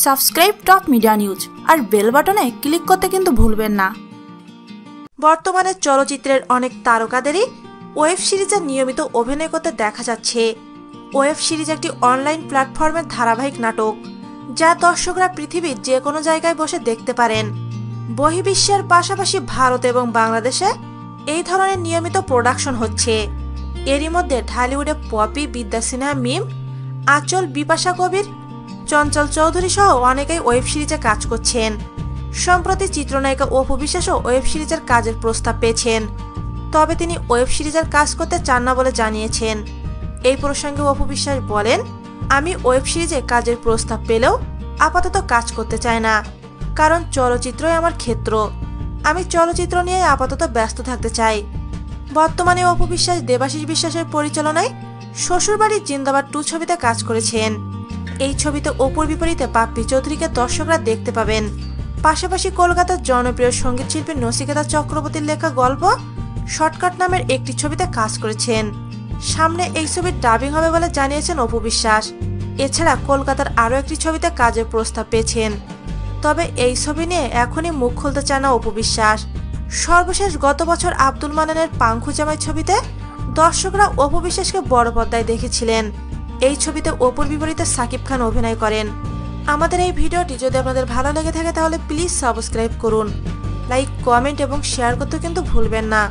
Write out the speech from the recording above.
Subscribe top media news আর bell বাটনে click করতে কিন্তু ভুলবেন না। বর্তমানে চলচ্চিত্রের অনেক তারকাদেরই ওয়েব সিরিজে নিয়মিত অভিনয় করতে দেখা যাচ্ছে। ওয়েব সিরিজ একটি অনলাইন প্ল্যাটফর্মের ধারাবাহিক নাটক, যা দর্শকরা পৃথিবীর যে কোনো জায়গায় বসে দেখতে পারেন। বহির্বিশ্বের পাশাপাশি ভারত এবং বাংলাদেশে এই ধরনের নিয়মিত প্রোডাকশন হচ্ছে। এরই মধ্যে ঢালিউডে পপি বিদ্যা সিনহা মিম, আচল বিপাশা কবির চঞ্চল চৌধুরী সহ অনেকেই ওয়েব সিরিজে কাজ করছেন। সম্প্রতি চিত্রনায়িকা অপু বিশ্বাসও ওয়েব সিরিজের কাজের প্রস্তাব পেয়েছেন। তবে তিনি ওয়েব সিরিজের কাজ করতে চান না বলে জানিয়েছেন। এই প্রসঙ্গে অপু বিশ্বাস বলেন, আমি ওয়েব সিরিজে কাজের প্রস্তাব পেলেও আপাতত কাজ করতে চাই না, কারণ চলচ্চিত্রই আমার ক্ষেত্র। আমি চলচ্চিত্র নিয়ে আপাতত ব্যস্ত থাকতে চাই। বর্তমানে অপু বিশ্বাস দেবাশিস বিশ্বাসের পরিচালনায় শ্বশুরবাড়ির জিন্দাবাদ টু ছবিতে কাজ করেছেন। এই ছবিতে অপুর বিপরীতে পাপ্পি চৌধুরীকে দর্শকরা দেখতে পাবেন। পাশাপাশি কলকাতার জনপ্রিয় সংগীত শিল্পী নচিকেতা চক্রবর্তীর লেখা গল্প শর্টকাট নামের একটি ছবিতে কাজ করেছেন। সামনে এই ছবির ডাবিং হবে বলে জানিয়েছেন অপু বিশ্বাস। এছাড়া কলকাতার আরও একটি ছবিতে কাজের প্রস্তাব পেয়েছেন। তবে এই ছবি নিয়ে এখনই মুখ খুলতে চায় না অপু বিশ্বাস। সর্বশেষ গত বছর আব্দুল মানানের পাংখু জামাই ছবিতে দর্শকরা অপু বিশ্বাসকে বড় পর্দায় দেখেছিলেন। এই ছবিতে অপুর বিপরীতে সাকিব খান অভিনয় করেন। আমাদের এই ভিডিওটি যদি আপনাদের ভালো লেগে থাকে তাহলে প্লিজ সাবস্ক্রাইব করুন। লাইক, কমেন্ট এবং শেয়ার করতে কিন্তু ভুলবেন না।